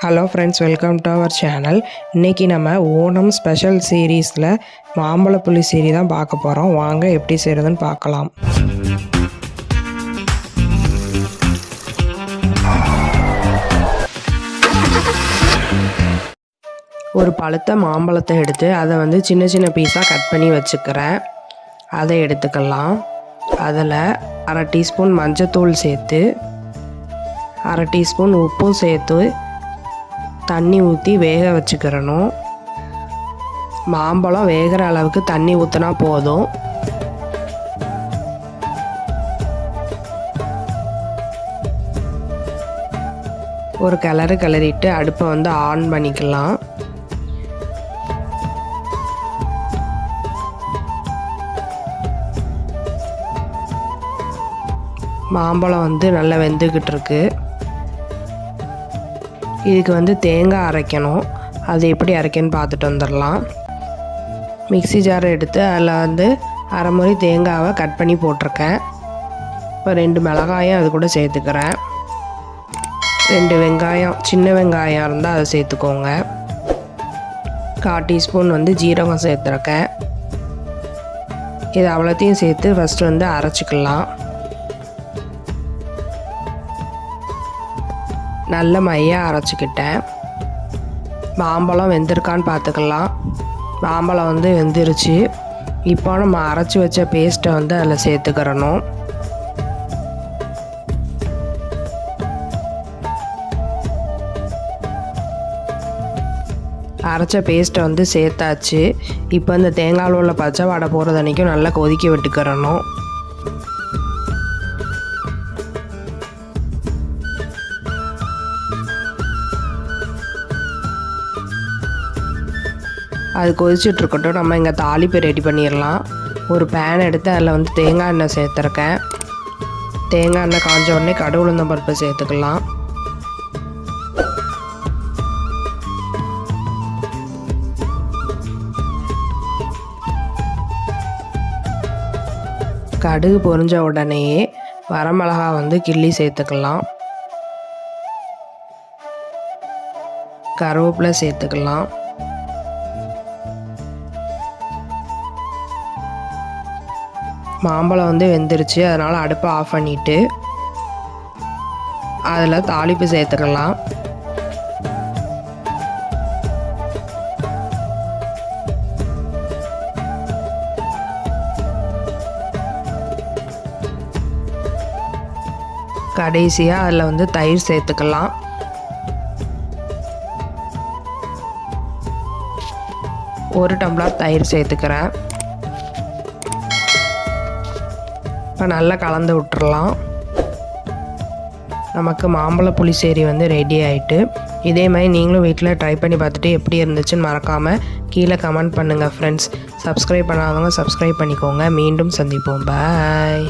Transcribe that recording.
Hello friends welcome to our channel இன்றைக்கி நம்ம Onam special சீரீஸில் மாம்பழ புளி சீரி தான் பார்க்க போகிறோம் வாங்க எப்படி செய்கிறதுன்னு பார்க்கலாம். ஒரு பழுத்த மாம்பழத்தை எடுத்து அதை வந்து சின்ன சின்ன பீஸாக கட் பண்ணி வச்சுக்கிறேன். அதை எடுத்துக்கலாம். அதில் அரை டீஸ்பூன் மஞ்சத்தூள் சேர்த்து அரை டீஸ்பூன் உப்பும் சேர்த்து தண்ணி ஊற்றி வேக வச்சுக்கிறணும். மாம்பழம் வேகிற அளவுக்கு தண்ணி ஊற்றினா போதும். ஒரு கிளறு கிளறிட்டு அடுப்பை வந்து ஆன் பண்ணிக்கலாம். மாம்பழம் வந்து நல்லா வெந்துக்கிட்டு இருக்குது இதுக்கு வந்து தேங்காய் அரைக்கணும். அது எப்படி அரைக்கன்னு பார்த்துட்டு வந்துடலாம். மிக்ஸி ஜாரை எடுத்து அதில் வந்து அரை முறை தேங்காவை கட் பண்ணி போட்டிருக்கேன். இப்போ ரெண்டு மிளகாயும் அது கூட சேர்த்துக்கிறேன். ரெண்டு வெங்காயம் சின்ன வெங்காயம் இருந்தால் அதை சேர்த்துக்கோங்க. கால் டீஸ்பூன் வந்து ஜீரகம் சேர்த்துருக்கேன். இது அவ்வளோத்தையும் சேர்த்து ஃபஸ்ட்டு வந்து அரைச்சிக்கலாம். நல்ல மையாக அரைச்சிக்கிட்டேன். மாம்பழம் வெந்திருக்கான்னு பார்த்துக்கலாம். மாம்பழம் வந்து வெந்துருச்சு. இப்போ நம்ம அரைச்சி வச்ச பேஸ்ட்டை வந்து அதில் சேர்த்துக்கிறணும். அரைச்ச பேஸ்ட்டை வந்து சேர்த்தாச்சு. இப்போ இந்த தேங்காய் உள்ள பச்சை வடை போகிறது அன்றைக்கும் நல்லா கொதிக்க விட்டுக்கிறணும். அது கொதிச்சுட்டு இருக்கட்டும் நம்ம இங்கே தாளிப்பு ரெடி பண்ணிடலாம். ஒரு பேன் எடுத்து அதில் வந்து தேங்காய் எண்ணெய் சேர்த்துருக்கேன். தேங்காய் எண்ணெய் காஞ்ச உடனே கடுகு உளுந்தம் பருப்பு சேர்த்துக்கலாம். கடுகு பொறிஞ்ச உடனேயே வரமிளகா வந்து கிள்ளி சேர்த்துக்கலாம். கருவேப்பிலை சேர்த்துக்கலாம். மாம்பழம் வந்து வெந்துருச்சு. அதனால் அடுப்பை ஆஃப் பண்ணிவிட்டு அதில் தாளிப்பு சேர்த்துக்கலாம் கடைசியாக அதில் வந்து தயிர் சேர்த்துக்கலாம். ஒரு டம்ளர் தயிர் சேர்த்துக்கிறேன். இப்போ நல்லா கலந்து விட்டுறலாம். நமக்கு மாம்பழ புளிசேரி வந்து ரெடி ஆகிட்டு இதே மாதிரி நீங்களும் வீட்டில் ட்ரை பண்ணி பார்த்துட்டு எப்படி இருந்துச்சுன்னு மறக்காமல் கீழே கமெண்ட் பண்ணுங்கள் ஃப்ரெண்ட்ஸ் சப்ஸ்கிரைப் பண்ணாதவங்க சப்ஸ்கிரைப் பண்ணிக்கோங்க. மீண்டும் சந்திப்போம். பாய்